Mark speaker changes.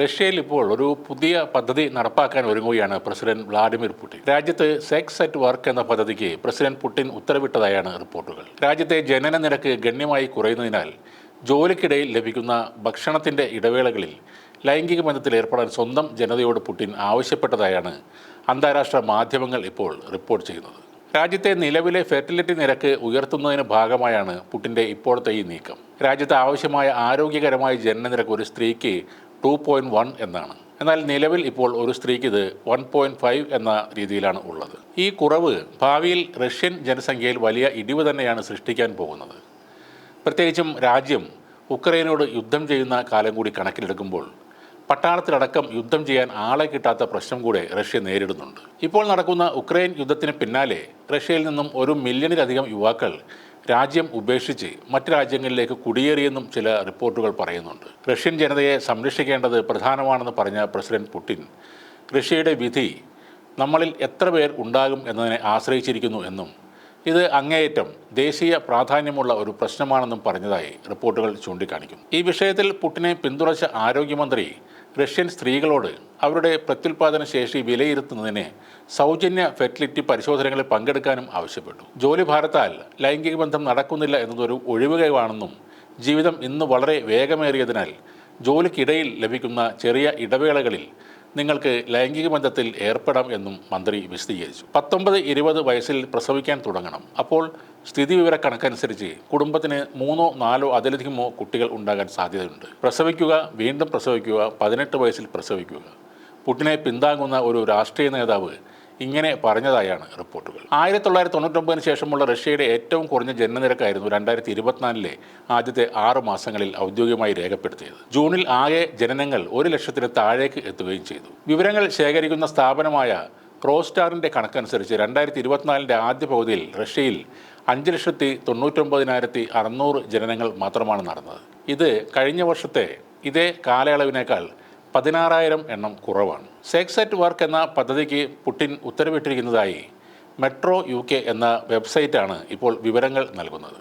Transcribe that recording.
Speaker 1: റഷ്യയിൽ ഇപ്പോൾ ഒരു പുതിയ പദ്ധതി നടപ്പാക്കാൻ ഒരുങ്ങുകയാണ് പ്രസിഡന്റ് വ്ളാഡിമിർ പുടിൻ. രാജ്യത്ത് സെക്സ് അറ്റ് വർക്ക് എന്ന പദ്ധതിക്ക് പ്രസിഡന്റ് പുടിൻ ഉത്തരവിട്ടതായാണ് റിപ്പോർട്ടുകൾ. രാജ്യത്തെ ജനന നിരക്ക് ഗണ്യമായി കുറയുന്നതിനാൽ ജോലിക്കിടയിൽ ലഭിക്കുന്ന ഭക്ഷണത്തിന്റെ ഇടവേളകളിൽ ലൈംഗിക ബന്ധത്തിൽ ഏർപ്പെടാൻ സ്വന്തം ജനതയോട് പുടിൻ ആവശ്യപ്പെട്ടതായാണ് അന്താരാഷ്ട്ര മാധ്യമങ്ങൾ ഇപ്പോൾ റിപ്പോർട്ട് ചെയ്യുന്നത്. രാജ്യത്തെ നിലവിലെ ഫെർട്ടിലിറ്റി നിരക്ക് ഉയർത്തുന്നതിന് ഭാഗമായാണ് പുട്ടിന്റെ ഇപ്പോഴത്തെ ഈ നീക്കം. രാജ്യത്ത് ആവശ്യമായ ആരോഗ്യകരമായ ജനന നിരക്ക് ഒരു സ്ത്രീക്ക് ടു പോയിന്റ് വൺ എന്നാണ്. എന്നാൽ നിലവിൽ ഇപ്പോൾ ഒരു സ്ത്രീക്ക് ഇത് വൺ പോയിന്റ് ഫൈവ് എന്ന രീതിയിലാണ് ഉള്ളത്. ഈ കുറവ് ഭാവിയിൽ റഷ്യൻ ജനസംഖ്യയിൽ വലിയ ഇടിവ് തന്നെയാണ് സൃഷ്ടിക്കാൻ പോകുന്നത്. പ്രത്യേകിച്ചും രാജ്യം ഉക്രൈനോട് യുദ്ധം ചെയ്യുന്ന കാലം കൂടി കണക്കിലെടുക്കുമ്പോൾ പട്ടാളത്തിലടക്കം യുദ്ധം ചെയ്യാൻ ആളെ കിട്ടാത്ത പ്രശ്നം കൂടെ റഷ്യ നേരിടുന്നുണ്ട്. ഇപ്പോൾ നടക്കുന്ന ഉക്രൈൻ യുദ്ധത്തിന് പിന്നാലെ റഷ്യയിൽ നിന്നും ഒരു മില്യണിലധികം യുവാക്കൾ രാജ്യം ഉപേക്ഷിച്ച് മറ്റ് രാജ്യങ്ങളിലേക്ക് കുടിയേറിയെന്നും ചില റിപ്പോർട്ടുകൾ പറയുന്നുണ്ട്. റഷ്യൻ ജനതയെ സംരക്ഷിക്കേണ്ടത് പ്രധാനമാണെന്ന് പറഞ്ഞ പ്രസിഡന്റ് പുടിൻ റഷ്യയുടെ വിധി നമ്മളിൽ എത്ര പേർ ഉണ്ടാകും എന്നതിനെ ആശ്രയിച്ചിരിക്കുന്നു എന്നും ഇത് അങ്ങേയറ്റം ദേശീയ പ്രാധാന്യമുള്ള ഒരു പ്രശ്നമാണെന്നും പറഞ്ഞതായി റിപ്പോർട്ടുകൾ ചൂണ്ടിക്കാണിക്കുന്നു. ഈ വിഷയത്തിൽ പുട്ടിനെ പിന്തുണച്ച ആരോഗ്യമന്ത്രി റഷ്യൻ സ്ത്രീകളോട് അവരുടെ പ്രത്യുൽപാദന ശേഷി വിലയിരുത്തുന്നതിന് സൗജന്യ ഫെർട്ടിലിറ്റി പരിശോധനകളിൽ പങ്കെടുക്കാനും ആവശ്യപ്പെട്ടു. ജോലി ഭാരത്താൽ ലൈംഗിക ബന്ധം നടക്കുന്നില്ല എന്നതൊരു ഒഴിവുകയവാണെന്നും ജീവിതം ഇന്ന് വളരെ വേഗമേറിയതിനാൽ ജോലിക്കിടയിൽ ലഭിക്കുന്ന ചെറിയ ഇടവേളകളിൽ നിങ്ങൾക്ക് ലൈംഗിക ബന്ധത്തിൽ ഏർപ്പെടാം എന്നും മന്ത്രി വിശദീകരിച്ചു. പത്തൊമ്പത് ഇരുപത് വയസ്സിൽ പ്രസവിക്കാൻ തുടങ്ങണം. അപ്പോൾ സ്ഥിതിവിവര കണക്കനുസരിച്ച് കുടുംബത്തിന് മൂന്നോ നാലോ അതിലധികമോ കുട്ടികൾ ഉണ്ടാകാൻ സാധ്യതയുണ്ട്. പ്രസവിക്കുക വീണ്ടും പ്രസവിക്കുക പതിനെട്ട് വയസ്സിൽ പ്രസവിക്കുക. പുട്ടിനെ പിന്താങ്ങുന്ന ഒരു രാഷ്ട്രീയ നേതാവ് ഇങ്ങനെ പറഞ്ഞതായാണ് റിപ്പോർട്ടുകൾ. ആയിരത്തി തൊള്ളായിരത്തി തൊണ്ണൂറ്റൊമ്പതിന് ശേഷമുള്ള റഷ്യയുടെ ഏറ്റവും കുറഞ്ഞ ജനനനിരക്കായിരുന്നു രണ്ടായിരത്തി ഇരുപത്തിനാലിലെ ആദ്യത്തെ ആറ് മാസങ്ങളിൽ ഔദ്യോഗികമായി രേഖപ്പെടുത്തിയത്. ജൂണിൽ ആകെ ജനനങ്ങൾ ഒരു ലക്ഷത്തിന് താഴേക്ക് എത്തുകയും ചെയ്തു. വിവരങ്ങൾ ശേഖരിക്കുന്ന സ്ഥാപനമായ ക്രോസ്റ്റാറിന്റെ കണക്കനുസരിച്ച് രണ്ടായിരത്തി ഇരുപത്തിനാലിന്റെ ആദ്യ പകുതിയിൽ റഷ്യയിൽ അഞ്ച് ലക്ഷത്തി തൊണ്ണൂറ്റൊമ്പതിനായിരത്തി അറുന്നൂറ് ജനനങ്ങൾ മാത്രമാണ് നടന്നത്. ഇത് കഴിഞ്ഞ വർഷത്തെ ഇതേ കാലയളവിനേക്കാൾ പതിനാറായിരം എണ്ണം കുറവാണ്. സേക്സ് അറ്റ് വർക്ക് എന്ന പദ്ധതിക്ക് പുടിൻ ഉത്തരവിട്ടിരിക്കുന്നതായി മെട്രോ യു കെ എന്ന വെബ്സൈറ്റാണ് ഇപ്പോൾ വിവരങ്ങൾ നൽകുന്നത്.